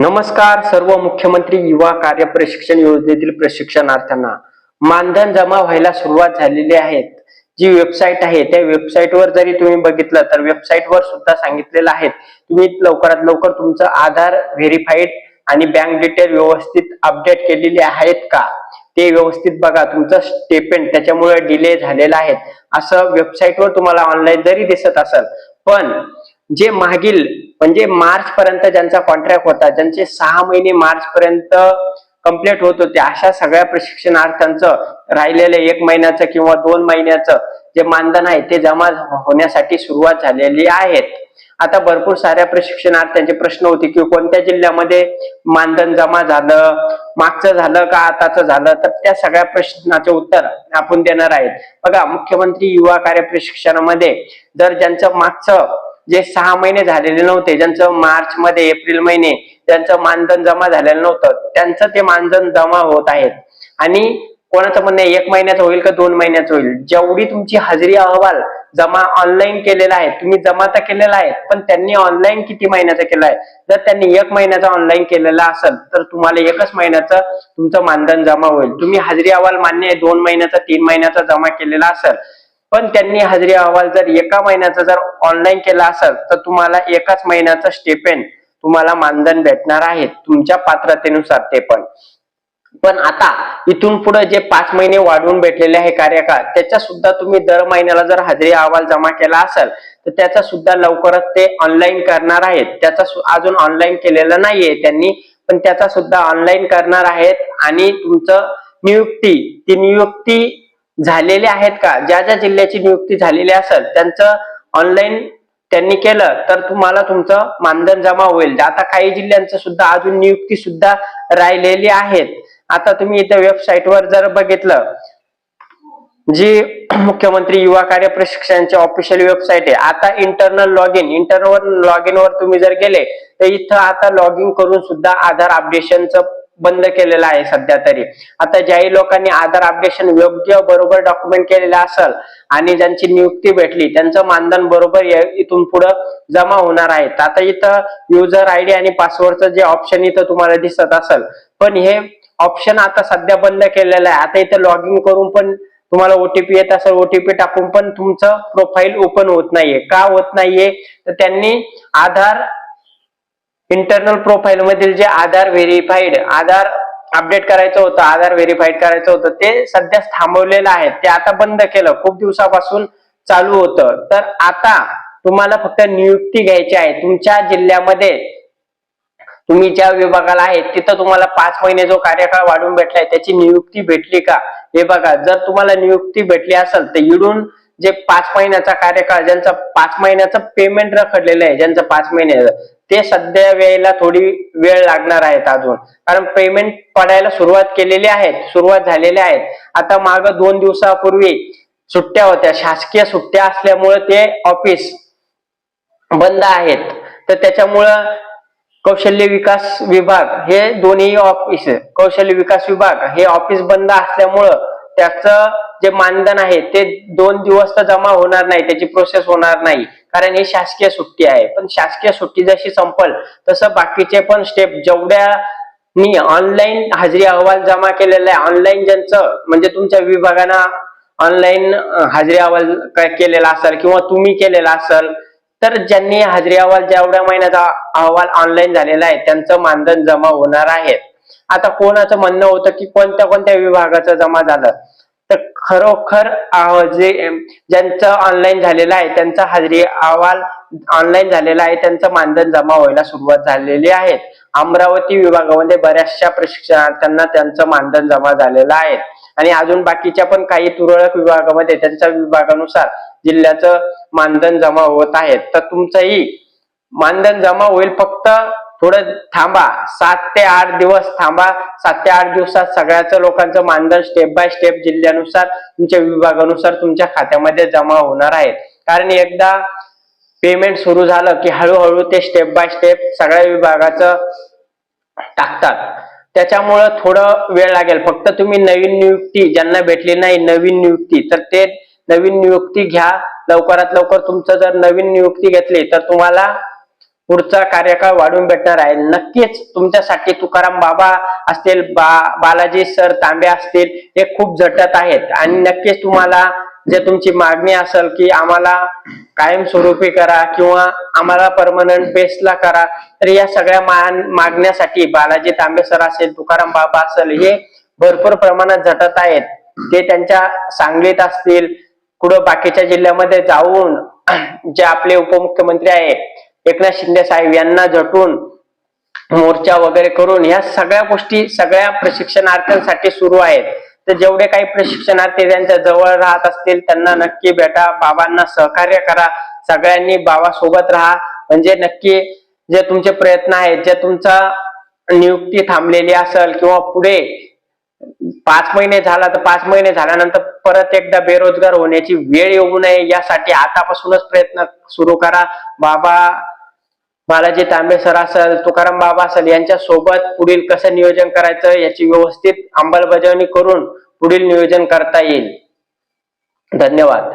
नमस्कार सर्व मुख्यमंत्री युवा कार्य प्रशिक्षण योजनेतील प्रशिक्षणार्थ्यांना. मानधन जमा व्हायला सुरुवात झालेली आहे. जी वेबसाईट आहे त्या वेबसाईटवर जरी तुम्ही बघितलं तर वेबसाईटवर सुद्धा सांगितलेलं आहे. तुम्ही लवकरात लवकर तुमचं आधार व्हेरीफाईड आणि बँक डिटेल व्यवस्थित अपडेट केलेली आहेत का? ते व्यवस्थित बघा तुमचं स्टेपेंट त्याच्यामुळे डिले झालेला आहे. असं वेबसाईटवर तुम्हाला ऑनलाईन जरी दिसत असेल पण जे मागील म्हणजे मार्च पर्यंत ज्यांचा कॉन्ट्रॅक्ट होता ज्यांचे सहा महिने मार्च पर्यंत कंप्लीट होत होते अशा सगळ्या प्रशिक्षणार्थ्यांचं राहिलेलं एक महिन्याचं किंवा दोन महिन्याचं जे मानधन आहे ते जमा होण्यासाठी सुरुवात झालेली आहेत. आता भरपूर साऱ्या प्रशिक्षणार्थ्यांचे प्रश्न होते की कोणत्या जिल्ह्यामध्ये मानधन जमा झालं मागचं झालं का आताचं झालं? तर त्या सगळ्या प्रश्नाचे उत्तर आपण देणार आहेत. बघा मुख्यमंत्री युवा कार्य प्रशिक्षणामध्ये जर ज्यांचं मागचं जे सहा महिने झालेले नव्हते ज्यांचं मार्च मध्ये एप्रिल महिने त्यांचं मानधन जमा झालेलं नव्हतं त्यांचं ते मानधन जमा होत आहेत. आणि कोणाचं म्हणणं एक महिन्याचं होईल का दोन महिन्याचं होईल? जेवढी तुमची हजेरी अहवाल जमा ऑनलाईन केलेला आहे तुम्ही जमा तर केलेला आहे पण त्यांनी ऑनलाईन किती महिन्याचा केला आहे? जर त्यांनी एक महिन्याचा ऑनलाईन केलेला असेल तर तुम्हाला एकच महिन्याचं तुमचं मानधन जमा होईल. तुम्ही हजेरी अहवाल मान्य आहे दोन महिन्याचा तीन महिन्याचा जमा केलेला असेल पण त्यांनी हजेरी अहवाल जर एका महिन्याचा जर ऑनलाईन केला असेल तर तुम्हाला एकाच महिन्याचा स्टेपेंड तुम्हाला मानधन भेटणार आहे तुमच्या पात्रतेनुसार ते पण. पण आता इथून पुढे जे पाच महिने वाढवून भेटलेले आहे कार्यकाळ त्याच्या सुद्धा तुम्ही दर महिन्याला जर हजेरी अहवाल जमा केला असेल तर त्याचा सुद्धा लवकरच ते ऑनलाईन करणार आहेत. त्याचा अजून ऑनलाईन केलेला नाहीये त्यांनी पण त्याचा सुद्धा ऑनलाईन करणार आहेत आणि तुमचं नियुक्ती ती नियुक्ती झालेली आहेत का? ज्या ज्या जिल्ह्याची नियुक्ती झालेली असेल त्यांचं ऑनलाईन त्यांनी केलं तर तुम्हाला तुमचं मानधन जमा होईल. आता काही जिल्ह्यांचं सुद्धा अजून नियुक्ती सुद्धा राहिलेली आहेत. आता तुम्ही इथं वेबसाईटवर जर बघितलं जी मुख्यमंत्री युवा कार्य प्रशिक्षणची ऑफिशियल वेबसाईट आहे आता internal log in internal log in वर तुम्ही जर गेले तर इथं आता लॉग इन करून सुद्धा आधार अपडेशनचं बंद केलेलं आहे सध्या तरी. आता ज्याही लोकांनी आधार अपडेशन योग्य बरोबर डॉक्युमेंट केलेलं असेल आणि ज्यांची नियुक्ती भेटली त्यांचं मानधन बरोबर इथून पुढं जमा होणार आहे. आता इथं युजर आयडी आणि पासवर्डचं जे ऑप्शन इथं तुम्हाला दिसत असेल पण हे ऑप्शन आता सध्या बंद केलेलं आहे. आता इथं लॉग इन करून पण तुम्हाला ओटीपी येत असेल ओटीपी टाकून पण तुमचं प्रोफाईल ओपन होत नाहीये. का होत नाहीये? तर त्यांनी आधार इंटरनल प्रोफाईल मधील जे आधार व्हेरीफाईड आधार अपडेट करायचं होतं आधार व्हेरीफाईड करायचं होतं ते सध्या थांबवलेलं आहे. ते आता बंद केलं. खूप दिवसापासून चालू होतं. तर आता तुम्हाला फक्त नियुक्ती घ्यायची आहे. तुमच्या जिल्ह्यामध्ये तुम्ही ज्या विभागाला आहे तिथं तुम्हाला पाच महिने जो कार्यकाळ वाढून भेटलाय त्याची नियुक्ती भेटली का? हे बघा. जर तुम्हाला नियुक्ती भेटली असेल तर इडून जे पाच महिन्याचा कार्यकाळ ज्यांचा पाच महिन्याचं पेमेंट रखडलेलं आहे ज्यांचं पाच महिन्याचं ते सध्या वेळेला थोडी वेळ लागणार आहेत अजून. कारण पेमेंट पडायला सुरुवात केलेली आहे सुरुवात झालेली आहे आता माग दोन दिवसापूर्वी सुट्ट्या होत्या. शासकीय सुट्ट्या असल्यामुळे ते ऑफिस बंद आहेत. तर त्याच्यामुळं कौशल्य विकास विभाग हे दोन्ही ऑफिस कौशल्य विकास विभाग हे ऑफिस बंद असल्यामुळं त्याचं जे मानधन आहे ते दोन दिवस तर जमा होणार नाही त्याची प्रोसेस होणार नाही. कारण ही शासकीय सुट्टी आहे. पण शासकीय सुट्टी जशी संपल तसं बाकीचे पण स्टेप जेवढ्या मी ऑनलाईन हजेरी अहवाल जमा केलेला आहे ऑनलाईन ज्यांचं म्हणजे तुमच्या विभागानं ऑनलाईन हजेरी अहवाल केलेला असेल किंवा तुम्ही केलेला असेल तर ज्यांनी हजेरी अहवाल जेवढ्या महिन्याचा अहवाल ऑनलाईन झालेला आहे त्यांचं मानधन जमा होणार आहे. आता कोणाचं म्हणणं होतं की कोणत्या कोणत्या विभागाचं जमा झालं? तर खरोखर जे ज्यांचं ऑनलाईन झालेलं आहे त्यांचा हजेरी अहवाल ऑनलाईन झालेला आहे त्यांचं मानधन जमा व्हायला सुरुवात झालेली आहे. अमरावती विभागामध्ये बऱ्याचशा प्रशिक्षणार्थ्यांना त्यांचं मानधन जमा झालेलं आहे. आणि अजून बाकीच्या पण काही तुरळक विभागामध्ये त्यांच्या विभागानुसार जिल्ह्याचं मानधन जमा होत आहे. तर तुमचंही मानधन जमा होईल फक्त थोडं थांबा. सात ते आठ दिवस थांबा. सात ते आठ दिवसात सगळ्याच लोकांचं मानधन स्टेप बाय स्टेप जिल्ह्यानुसार तुमच्या विभागानुसार तुमच्या खात्यामध्ये जमा होणार आहे. कारण एकदा पेमेंट सुरू झालं की हळूहळू ते स्टेप बाय स्टेप सगळ्या विभागाचं टाकतात. त्याच्यामुळं थोडं वेळ लागेल. फक्त तुम्ही नवीन नियुक्ती ज्यांना भेटली नाही नवीन नियुक्ती तर ते नवीन नियुक्ती घ्या. लवकरात लवकर तुमचं जर नवीन नियुक्ती घेतली तर तुम्हाला पुढचा कार्यकाळ वाढून भेटणार आहे. नक्कीच तुमच्यासाठी तुकाराम बाबा असतील बा बालाजी सर तांबे असतील हे खूप झटत आहेत. आणि नक्कीच तुम्हाला जे तुमची मागणी असेल की आम्हाला कायमस्वरूपी करा किंवा आम्हाला परमनंट बेसला करा तर या सगळ्या मा- मागण्यासाठी बालाजी तांबे सर असेल तुकाराम बाबा असेल हे भरपूर प्रमाणात झटत आहेत. ते त्यांच्या सांगलीत असतील कुठं बाकीच्या जिल्ह्यामध्ये जाऊन जे आपले उपमुख्यमंत्री आहे एकनाथ शिंदे साहेब यांना झटून मोर्चा वगैरे करून या सगळ्या गोष्टी सगळ्या प्रशिक्षणार्थ्यांसाठी सुरू आहेत. तर जेवढे काही प्रशिक्षणार्थी त्यांच्या जवळ राहत असतील त्यांना नक्की भेटा बाबांना सहकार्य करा सगळ्यांनी बाबा सोबत राहा. म्हणजे नक्की जे तुमचे प्रयत्न आहेत जे तुमचा नियुक्ती थांबलेली असेल किंवा पुढे पाच महिने झाला तर पाच महिने झाल्यानंतर परत एकदा बेरोजगार होण्याची वेळ येऊ नये यासाठी आतापासूनच प्रयत्न सुरू करा. बाबा बालाजी तांबे सर असेल तुकाराम बाबा असेल यांच्या सोबत पुढील कसं नियोजन करायचं याची व्यवस्थित अंमलबजावणी करून पुढील नियोजन करता येईल. धन्यवाद.